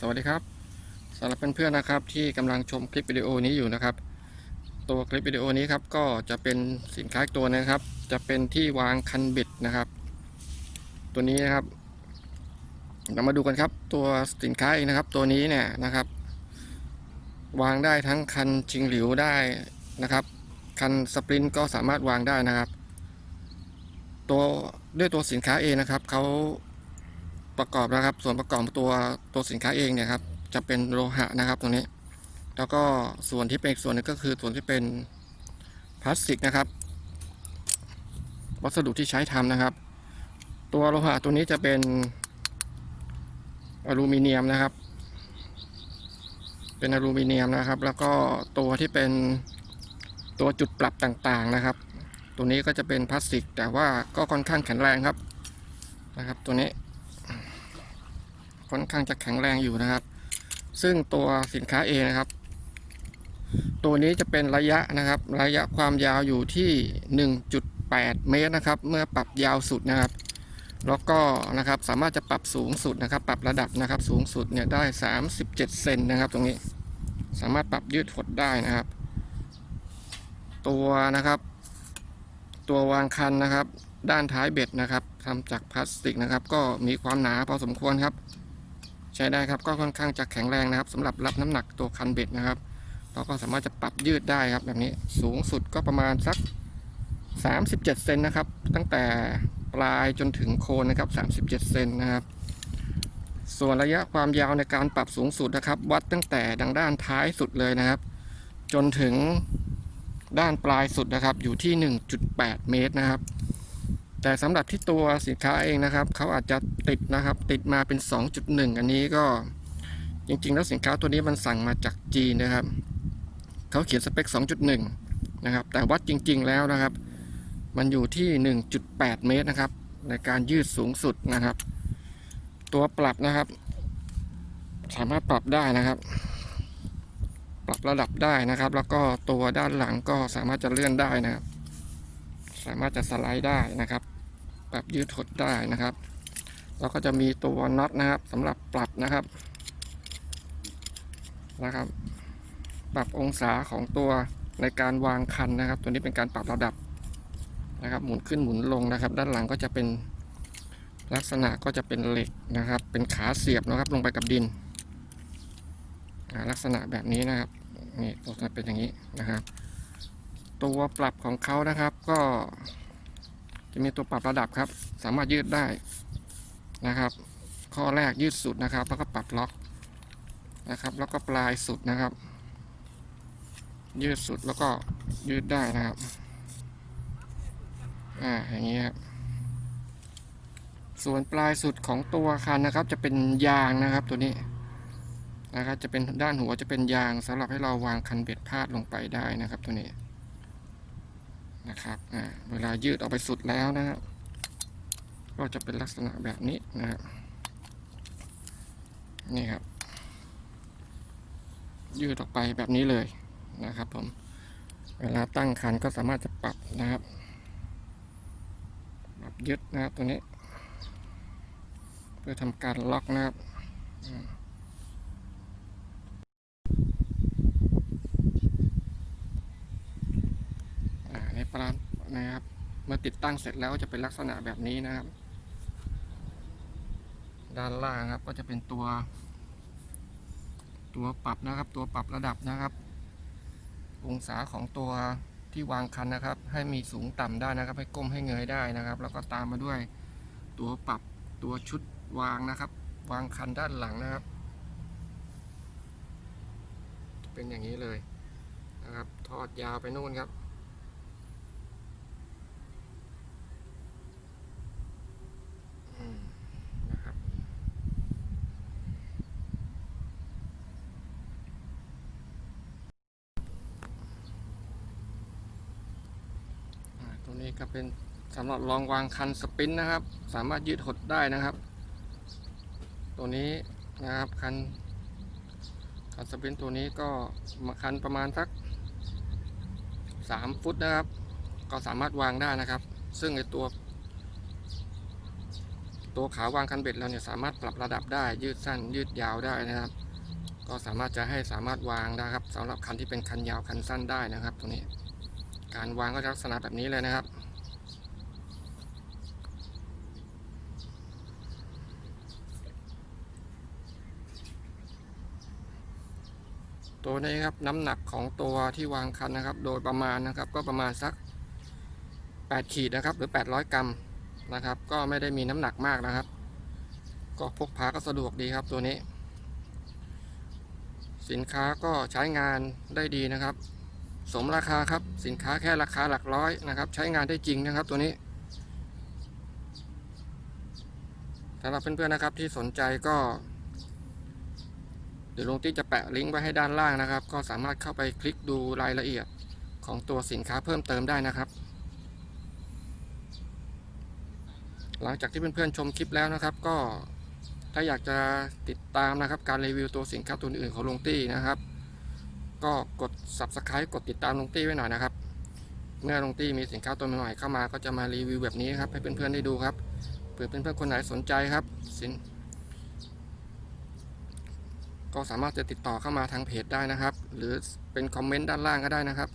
สวัสดีครับสำหรับเพื่อนๆนะครับที่กำลังชมคลิปวิดีโอนี้อยู่นะครับ ตัวคลิปวิดีโอนี้ครับก็จะเป็นสินค้าตัวนะครับ จะเป็นที่วางคันบิดนะครับ ตัวนี้นะครับเรามาดูกันครับตัวสินค้าเองนะครับ ตัวนี้เนี่ยนะครับ วางได้ทั้งคันชิงหลิวได้นะครับ คันสปรินต์ก็สามารถวางได้นะครับ ตัวด้วยตัวสินค้าเองนะครับเขา ประกอบนะครับ ส่วนประกอบตัวตัวสินค้าเองเนี่ยครับจะเป็นโลหะนะครับตรงนี้ แล้วก็ส่วนที่เป็นอีกส่วนหนึงก็คือส่วนที่เป็นพลาสติกนะครับ วัสดุที่ใช้ทำนะครับ ตัวโลหะตัวนี้จะเป็นอลูมิเนียมนะครับ เป็นอลูมิเนียมนะครับ แล้วก็ตัวที่เป็นตัวจุดปรับต่างๆนะครับ ตัวนี้ก็จะเป็นพลาสติก แต่ว่าก็ค่อนข้างแข็งแรงครับนะครับ ตัวนี้ ค่อนข้างจะแข็งแรงอยู่นะครับ ซึ่งตัวสินค้าเองนะครับ ตัวนี้จะเป็นระยะนะครับ ระยะความยาวอยู่ที่ 1.8 เมตรนะครับ เมื่อปรับยาวสุดนะครับ แล้วก็นะครับสามารถจะปรับสูงสุดนะครับ ปรับระดับนะครับ สูงสุดเนี่ยได้ 37 เซนนะครับ ตรงนี้สามารถปรับยืดหดได้นะครับ ตัวนะครับ ตัววางคันนะครับ ด้านท้ายเบ็ดนะครับทำจากพลาสติกนะครับ ก็มีความหนาพอสมควรครับ ใช้ได้ครับก็ค่อนข้างจะแข็งแรงนะครับสำหรับรับน้ำหนักตัวคันเบ็ดนะครับเราก็สามารถจะปรับยืดได้ครับแบบนี้สูงสุดก็ประมาณสัก 37เซนนะครับ ตั้งแต่ปลายจนถึงโคนนะครับ 37เซนนะครับ ส่วนระยะความยาวในการปรับสูงสุดนะครับ วัดตั้งแต่ดังด้านท้ายสุดเลยนะครับ จนถึงด้านปลายสุดนะครับ อยู่ที่ 1.8 เมตรนะครับ แต่สำหรับที่ตัวสินค้าเองนะครับเขาอาจจะติดนะครับ ติดมาเป็น 2.1 อันนี้ก็จริง ๆ แล้วสินค้าตัวนี้มันสั่งมาจากจีนนะครับเขาเขียนสเปค 2.1 นะครับ แต่วัดจริง ๆ แล้วนะครับ มันอยู่ที่ 1.8 เมตรนะครับ ในการยืดสูงสุดนะครับ ตัวปรับนะครับ สามารถปรับได้นะครับ ปรับระดับได้นะครับ แล้วก็ตัวด้านหลังก็สามารถจะเลื่อนได้นะครับ สามารถจะสไลด์ได้นะครับ ปรับยืดหดได้นะครับแล้วก็จะมีตัวน็อตนะครับสำหรับปรับนะครับนะครับ ปรับองศาของตัวในการวางคันนะครับ ตัวนี้เป็นการปรับระดับนะครับ หมุนขึ้นหมุนลงนะครับ ด้านหลังก็จะเป็นลักษณะก็จะเป็นเหล็กนะครับ เป็นขาเสียบนะครับ ลงไปกับดิน ลักษณะแบบนี้นะครับนี่ตัวจะเป็นอย่างนี้นะครับ ตัวปรับของเขานะครับก็ จะมีตัวปรับระดับครับ สามารถยืดได้นะครับ ข้อแรกยืดสุดนะครับ แล้วก็ปรับล็อกนะครับ แล้วก็ปลายสุดนะครับ ยืดสุดแล้วก็ยืดได้นะครับอ่าอย่างนี้ครับส่วนปลายสุดของตัวคันนะครับ จะเป็นยางนะครับตัวนี้นะครับจะเป็นด้านหัวจะเป็นยางสำหรับให้เราวางคันเบ็ดพาดลงไปได้นะครับตัวนี้ นะครับเวลายืดออกไปสุดแล้วนะครับก็จะเป็นลักษณะแบบนี้นะครับนี่ครับ ยืดออกไปแบบนี้เลยนะครับผมเวลาตั้งคันก็สามารถจะปรับนะครับปรับยึดนะครับตัวนี้ เพื่อทำการล็อกนะครับ อืมอ่าในะครับ เมื่อติดตั้งเสร็จแล้วจะเป็นลักษณะแบบนี้นะครับ ด้านล่างครับก็จะเป็นตัว ตัวปรับนะครับ ตัวปรับระดับนะครับ องศาของตัวที่วางคันนะครับ ให้มีสูงต่ำได้นะครับ ให้ก้มให้เงยได้นะครับ แล้วก็ตามมาด้วยตัวปรับตัวชุดวางนะครับ วางคันด้านหลังนะครับ เป็นอย่างนี้เลยนะครับ ทอดยาวไปนู่นครับ อืมนะครับ อ่าตัว นี้ก็เป็นสำหรับรองวางคันสปินนะครับ สามารถยืดหดได้นะครับ ตัวนี้นะครับคันคันสปินตัวนี้ก็มาคันประมาณสักสามฟุตนะครับ ก็สามารถวางได้นะครับ ซึ่งไอตัว ตัวขาวางคันเบ็ดเราเนี่ยสามารถปรับระดับได้ ยืดสั้น ยืดยาวได้นะครับ ก็สามารถจะให้สามารถวางได้ครับสำหรับคันที่เป็นคันยาวคันสั้นได้นะครับตรงนี้ การวางก็จะลักษณะแบบนี้เลยนะครับ ตัวนี้ครับน้ำหนักของตัวที่วางคันนะครับ โดยประมาณนะครับก็ประมาณสัก 8 ขีดนะครับ หรือ 800 กรัมนะครับ ก็ไม่ได้มีน้ำหนักมากนะครับ ก็พกพาก็สะดวกดีครับตัวนี้ สินค้าก็ใช้งานได้ดีนะครับ สมราคาครับสินค้าแค่ราคาหลักร้อยนะครับ ใช้งานได้จริงนะครับตัวนี้สำหรับเพื่อนๆนะครับที่สนใจก็เดี๋ยวลงตี้จะแปะลิงก์ไว้ให้ด้านล่างนะครับ ก็สามารถเข้าไปคลิกดูรายละเอียดของตัวสินค้าเพิ่มเติมได้นะครับ หลังจากที่เพื่อนๆชมคลิปแล้วนะครับ ก็ถ้าอยากจะติดตามนะครับ การรีวิวตัวสินค้าตัวอื่นของลงตี้นะครับ ก็กด subscribe กดติดตามลุงตี้ไว้หน่อยนะครับ เมื่อลุงตี้มีสินค้าตัวใหม่ๆเข้ามาก็จะมารีวิวแบบนี้ครับ ให้เพื่อนๆได้ดูครับเผื่อเพื่อนๆคนไหนสนใจครับสินก็สามารถจะติดต่อเข้ามาทางเพจได้นะครับ หรือเป็นคอมเมนต์ด้านล่างก็ได้นะครับ